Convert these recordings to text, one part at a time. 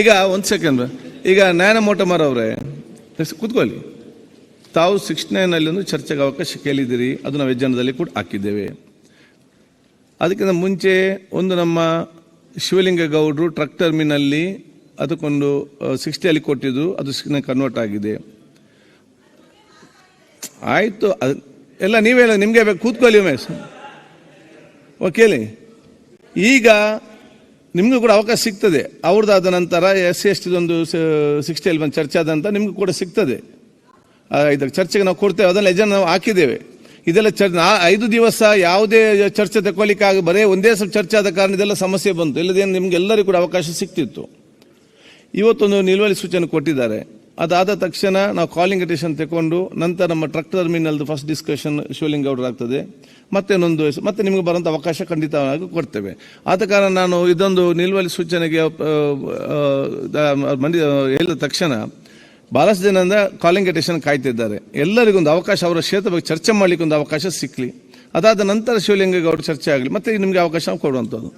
ಈಗ ಒಂದು ಸೆಕೆಂಡ್ ಈಗ ನ್ಯಾಯಮೋಟಮರ್ ಅವರೇ ಕೂತ್ಕೊಳ್ಳಿ. ತಾವು ಸಿಕ್ಸ್ ನೈನಲ್ಲಿ ಒಂದು ಚರ್ಚೆಗೆ ಅವಕಾಶ ಕೇಳಿದ್ದೀರಿ, ಅದು ನಾವು ಯಜ್ಜನದಲ್ಲಿ ಕೂಡ ಹಾಕಿದ್ದೇವೆ. ಅದಕ್ಕಿಂತ ಮುಂಚೆ ಒಂದು ನಮ್ಮ ಶಿವಲಿಂಗ ಗೌಡ್ರು ಟ್ರಕ್ ಟರ್ಮಿನಲ್ಲಿ ಅದಕ್ಕೊಂದು ಸಿಕ್ಸ್ಟಿಯಲ್ಲಿ ಕೊಟ್ಟಿದ್ದು, ಅದು ಕನ್ವರ್ಟ್ ಆಗಿದೆ. ಆಯಿತು, ಅದು, ಎಲ್ಲ ನೀವೇ ನಿಮಗೆ ಬೇಕು, ಕೂತ್ಕೊಳ್ಳಿ ಉಮೇಶ್ ಓಕೆ ಈಗ ನಿಮಗೂ ಕೂಡ ಅವಕಾಶ ಸಿಗ್ತದೆ. ಅವ್ರದ್ದಾದ ನಂತರ ಎಸ್ ಸಿ ಎಸ್ ಟಿದೊಂದು ಸಿಕ್ಸ್ಟಿಯಲ್ಲಿ ಬಂದು ಚರ್ಚೆ ಆದಂತ ನಿಮಗೂ ಕೂಡ ಸಿಗ್ತದೆ. ಇದಕ್ಕೆ ಚರ್ಚೆಗೆ ನಾವು ಕೊಡ್ತೇವೆ. ಅದನ್ನು ಎಜೆಂಡ್ ನಾವು ಹಾಕಿದ್ದೇವೆ. ಇದೆಲ್ಲ ಚರ್ ಐದು ದಿವಸ ಯಾವುದೇ ಚರ್ಚೆ ತಗೊಳ್ಳಿಕ್ಕಾಗ ಬರೇ ಒಂದೇ ಸಲ ಚರ್ಚೆ ಆದ ಕಾರಣ ಇದೆಲ್ಲ ಸಮಸ್ಯೆ ಬಂತು. ಇಲ್ಲದೇನು ನಿಮಗೆಲ್ಲರಿಗೂ ಕೂಡ ಅವಕಾಶ ಸಿಕ್ತಿತ್ತು ಇವತ್ತೊಂದು ನಿಲುವಳಿ ಸೂಚನೆ ಕೊಟ್ಟಿದ್ದಾರೆ. ಅದಾದ ತಕ್ಷಣ ನಾವು ಕಾಲಿಂಗ್ ಅಟೇಷನ್ ತಗೊಂಡು ನಂತರ ನಮ್ಮ ಟ್ರಕ್ ಟರ್ಮಿನಲ್ದು ಫಸ್ಟ್ ಡಿಸ್ಕಷನ್ ಶಿವಲಿಂಗ ಅವ್ರ ಆಗ್ತದೆ. ಮತ್ತೆ ಇನ್ನೊಂದು ಮತ್ತೆ ನಿಮಗೆ ಬರುವಂಥ ಅವಕಾಶ ಖಂಡಿತವಾಗಿ ಕೊಡ್ತೇವೆ. ಆದ ಕಾರಣ ನಾನು ಇದೊಂದು ನಿಲುವಳಿ ಸೂಚನೆಗೆ ಮಂಡಿ ಹೇಳಿದ ತಕ್ಷಣ ಬಹಳಷ್ಟು ಜನದಿಂದ ಕಾಲಿಂಗ್ ಅಟೇಷನ್ ಕಾಯ್ತಿದ್ದಾರೆ. ಎಲ್ಲರಿಗೊಂದು ಅವಕಾಶ ಅವರ ಕ್ಷೇತ್ರ ಬಗ್ಗೆ ಚರ್ಚೆ ಮಾಡಲಿಕ್ಕೆ ಒಂದು ಅವಕಾಶ ಸಿಕ್ಕಲಿ ಅದಾದ ನಂತರ ಶಿವಲಿಂಗ ಅವರು ಚರ್ಚೆ ಆಗಲಿ. ಮತ್ತೆ ನಿಮಗೆ ಅವಕಾಶ ಕೊಡುವಂಥದ್ದು.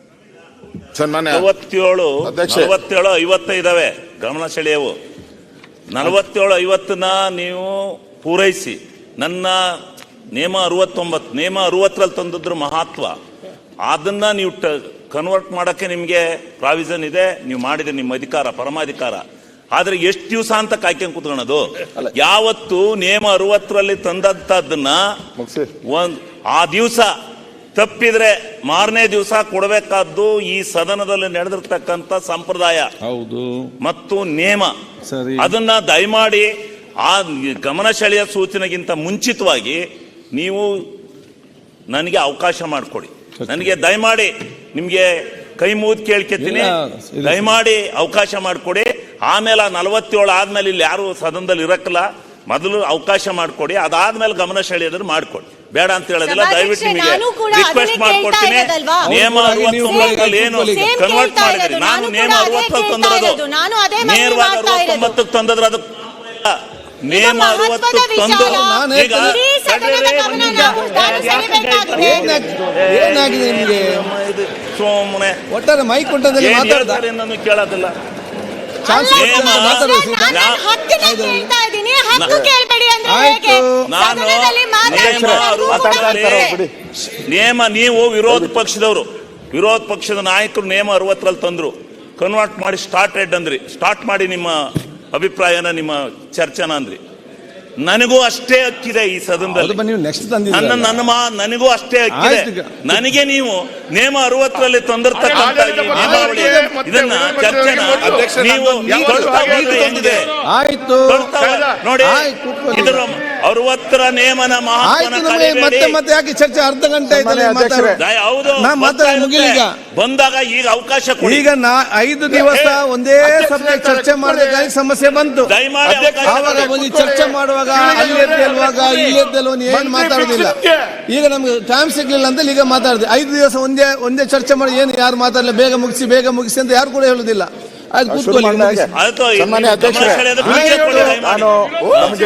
ಐವತ್ತೈದವೆ ಗಮನ ಸೆಳೆಯವು. ನಲವತ್ತೇಳು ಐವತ್ತನ್ನ ನೀವು ಪೂರೈಸಿ. ನನ್ನ ನೇಮ ಅರವತ್ತೊಂಬತ್ತು ನೇಮ ಅರವತ್ತರಲ್ಲಿ ತಂದಿದ್ರು ಮಹತ್ವ. ಅದನ್ನ ನೀವು ಕನ್ವರ್ಟ್ ಮಾಡೋಕ್ಕೆ ನಿಮಗೆ ಪ್ರಾವಿಷನ್ ಇದೆ. ನೀವು ಮಾಡಿದ ನಿಮ್ಮ ಅಧಿಕಾರ ಪರಮಾಧಿಕಾರ. ಆದರೆ ಎಷ್ಟು ದಿವಸ ಅಂತ ಕಾಯ್ಕೊಂಡು ಕುತ್ಕೊಳ್ಳೋದು? ಯಾವತ್ತು ನೇಮ ಅರವತ್ತರಲ್ಲಿ ತಂದಂಥದ್ದನ್ನ ಒಂದ್ ಆ ದಿವಸ ತಪ್ಪಿದ್ರೆ ಮಾರನೇ ದಿವಸ ಕೊಡಬೇಕಾದ್ದು ಈ ಸದನದಲ್ಲಿ ನಡೆದಿರ್ತಕ್ಕಂಥ ಸಂಪ್ರದಾಯ. ಹೌದು. ಮತ್ತು ನೇಮ. ಸರಿ. ಅದನ್ನ ದಯಮಾಡಿ ಆ ಗಮನ ಸೆಳೆಯ ಸೂಚನೆಗಿಂತ ಮುಂಚಿತವಾಗಿ ನೀವು ನನಗೆ ಅವಕಾಶ ಮಾಡಿಕೊಡಿ. ನನಗೆ ದಯಮಾಡಿ ನಿಮಗೆ ಕೈ ಮುಗಿದು ಕೇಳ್ಕೊತೀನಿ. ದಯಮಾಡಿ ಅವಕಾಶ ಮಾಡಿಕೊಡಿ. ಆಮೇಲೆ ನಲವತ್ತೇಳು ಆದ್ಮೇಲೆ ಇಲ್ಲಿ ಯಾರು ಸದನದಲ್ಲಿ ಇರಕ್ಕಲ್ಲ. ಮೊದಲು ಅವಕಾಶ ಮಾಡಿಕೊಡಿ. ಅದಾದ್ಮೇಲೆ ಗಮನ ಸೆಳೆಯೋದ್ರ ಮಾಡ್ಕೊಡಿ. ಬೇಡ ಅಂತ ಹೇಳೋದಿಲ್ಲ. ದಯವಿಟ್ಟು ನಿಮಗೆ ನಾನು ಕೂಡ ರಿಕ್ವೆಸ್ಟ್ ಮಾಡ್ಕೊಡ್ತೀನಿ. ನಿಯಮ ಅರವತ್ತೊಂಬತ್ತರಲ್ಲಿ ಏನು ಕನ್ವರ್ಟ್ ಮಾಡಿದ್ರೆ ನಾನು ಅರವತ್ತರಲ್ಲಿ ಕೇಳ್ತಾ ತಂದಿರೋದು ನಾನು ಅದೇ ನೇರವಾಗಿ. ಅರವತ್ತೊಂಬತ್ತಕ್ಕೆ ತಂದದ್ರೆ ಅದು. ನೇಮ ಅರವತ್ತು ತಂದು ಈಗ. ಏನಾಗಿದೆ ನಿಮಗೆ? ಸುಮ್ಮನೆ ಒಟ್ಟಾರೆ ಮೈಕ್ ಕೊಟ್ಟದಲ್ಲಿ ಮಾತಾಡ್ತಾರೆ ನಾನು ಕೇಳೋದಿಲ್ಲ. ಚಾನ್ಸ್ ನಾನು ನೇಮ ನೀವು ವಿರೋಧ ಪಕ್ಷದವರು. ವಿರೋಧ ಪಕ್ಷದ ನಾಯಕರು ನೇಮ ಅರವತ್ತರಲ್ಲಿ ತಂದ್ರು. ಕನ್ವರ್ಟ್ ಮಾಡಿ ಸ್ಟಾರ್ಟೆಡ್ ಅಂದ್ರಿ. ಸ್ಟಾರ್ಟ್ ಮಾಡಿ ನಿಮ್ಮ ಅಭಿಪ್ರಾಯನ ನಿಮ್ಮ ಚರ್ಚೆನ ಅಂದ್ರಿ. ನನಗೂ ಅಷ್ಟೇ ಹಕ್ಕಿದೆ ಈ ಅದು ಸದನದಲ್ಲಿ ನೀವು ನೆಕ್ಸ್ಟ್ ನನ್ನ ತಂದಿದ್ದೀರ ನನ್ನ ಮಾ ನನಗೂ ಅಷ್ಟೇ ಹಕ್ಕಿದೆ. ಆಯ್ತು ಈಗ. ನನಗೆ ನೀವು ನೇಮ ಅರವತ್ತರಲ್ಲಿ ತಂದಿರ್ತಕ್ಕಂಥ ಈ ನಿಯಮಾವಳಿ ಇದನ್ನ ಚರ್ಚೆನ ಅಧ್ಯಕ್ಷ, ನೀವು ಹೋದ್ರೆ ಆಯ್ತು. ಹೋದ್ರೆ- ನೋಡಿ ಆಯ್ತು, ಕೂತ್ಕೊಳ್ಳಿ. ಇದರ ಅರವತ್ತರ ನೇಮನ ಮತ್ತೆ ಮತ್ತೆ ಯಾಕೆ ಚರ್ಚೆ ಅರ್ಧ ಗಂಟೆ. ಹೌದು ನಾ ಮಾತಾಡಿ ಗೊತ್ತಾಗುತ್ತೆ. ಈಗ. ಬಂದಾಗ ಈಗ ಅವಕಾಶ ಕೊಡಿ. ಈಗ ನಾ ಐದು ದಿವಸ ಒಂದೇ ಸಬ್ಜೆಕ್ಟ್ ಚರ್ಚೆ ಮಾಡಬೇಕಾಗಿ ಸಮಸ್ಯೆ ಬಂತು. ಆವಾಗ. ಒಂದು ಚರ್ಚೆ ಮಾಡುವಾಗ ಅಲ್ಲಿ ಎದ್ದೇಳುವಾಗ ಇಲ್ಲಿ ಎದ್ದೇಳುವ ಏನು ಮಾತಾಡುದಿಲ್ಲ. ಈಗ ನಮ್ಗೆ ಟೈಮ್ ಸಿಗ್ಲಿಲ್ಲ ಅಂತ ಈಗ ಮಾತಾಡಿದೆ. ಐದು ದಿವಸ ಒಂದೇ ಒಂದೇ ಚರ್ಚೆ ಮಾಡಿ ಏನು ಯಾರು ಮಾತಾಡಲಿಲ್ಲ ಬೇಗ ಮುಗಿಸಿ ಬೇಗ ಮುಗಿಸಿ ಅಂತ ಯಾರು ಕೂಡ ಹೇಳುದಿಲ್ಲ. ಆಯ್ತು ಶುರು ಕೂತ್ಕೊಳ್ಳಿ